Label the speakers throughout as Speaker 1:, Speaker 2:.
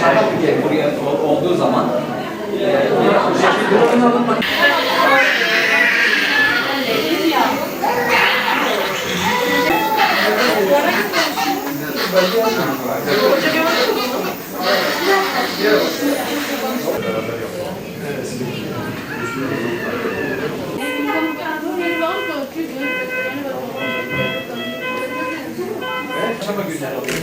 Speaker 1: şarap bir buraya ol- olduğu zaman bu şekilde Çaba günler oluyor.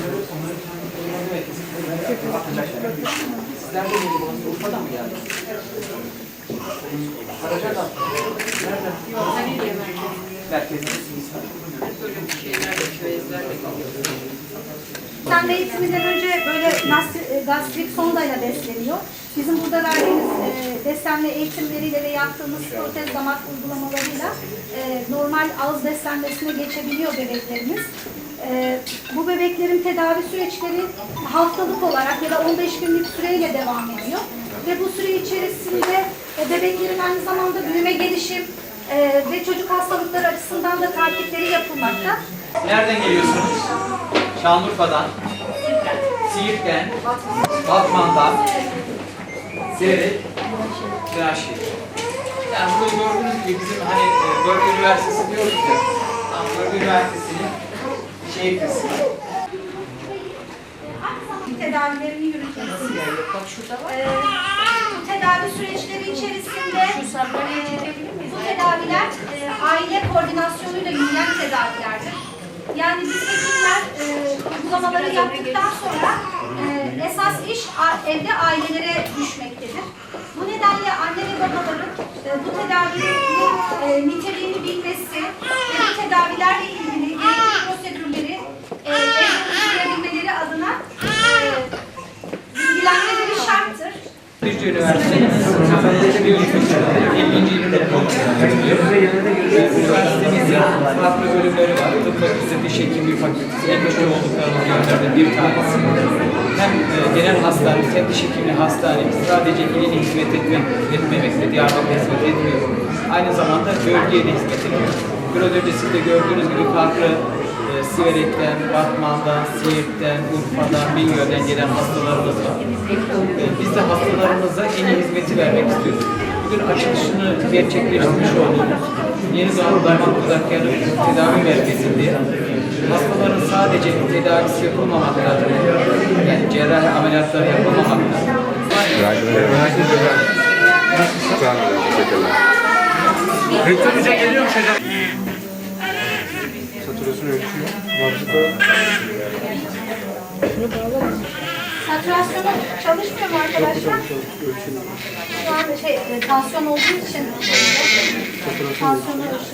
Speaker 1: Sizler de
Speaker 2: eğitiminden önce böyle e, gastrik sondayla besleniyor. Bizim burada verdiğimiz e, beslenme eğitimleriyle ve yaptığımız protez damak uygulamalarıyla e, normal ağız beslenmesine geçebiliyor bebeklerimiz. E, bu bebeklerin tedavi süreçleri haftalık olarak ya da 15 günlük süreyle devam ediyor. Ve bu süre içerisinde e, bebeklerin aynı zamanda büyüme, gelişim e, ve çocuk hastalıkları açısından da takipleri yapılmakta.
Speaker 1: Nereden geliyorsunuz? Şanlıurfa'dan. Siirt'ten. Batman'dan. Zerek. Tıraşlı. Yani burada gördüğünüz gibi bizim hani e, Bölge Üniversitesi diyoruz ya. Bölge Üniversitesi'nin kısmı.
Speaker 2: tedavilerini yürütüyoruz. Ee, bu tedavi süreçleri içerisinde e, bu tedaviler e, aile koordinasyonuyla yürüyen tedavilerdir. Yani biz hekimler e, uygulamaları yaptıktan sonra e, esas iş a- evde ailelere düşmektedir. Bu nedenle anne ve babaların e, bu tedavinin e, niteliğini bilmesi ve bu tedavilerle ilgili gerekli prosedürleri e, evde uygulayabilmeleri adına e, bilgilenmeleri şarttır.
Speaker 1: Düzce Üniversitesi Biyoloji Fakültesi 50. yılında. Üniversitemizin farklı bölümleri var. Tıp Fakültesi, Diş Hekimliği Fakültesi en güçlü olduklarımız yerlerden bir tanesi. Hem e, genel hastanemiz hem diş hekimliği hastanemiz sadece iline hizmet etmemekte, Diyarbakır'a hizmet etmiyor. Aynı zamanda bölgeye de hizmet ediyor. Biraz önce siz de gördüğünüz gibi farklı e, Siverek'ten, Batman'dan, Siirt'ten, Urfa'dan, Bingöl'den gelen hastalarımız var. E, Biz de hastalarımıza en iyi hizmeti vermek istiyoruz. Bugün açılışını gerçekleştirmiş olduğumuz Yeni Doğan Damat Kudakyanı Tedavi Merkezi'nde hastaların sadece tedavisi yapılmamakta, yani cerrahi ameliyatları yapılmamakta,
Speaker 3: Rektor Hoca geliyormuş hocam.
Speaker 2: Satürasyonu çalışmıyor mu arkadaşlar? Şu anda şey, e, tansiyon olduğu için tansiyonu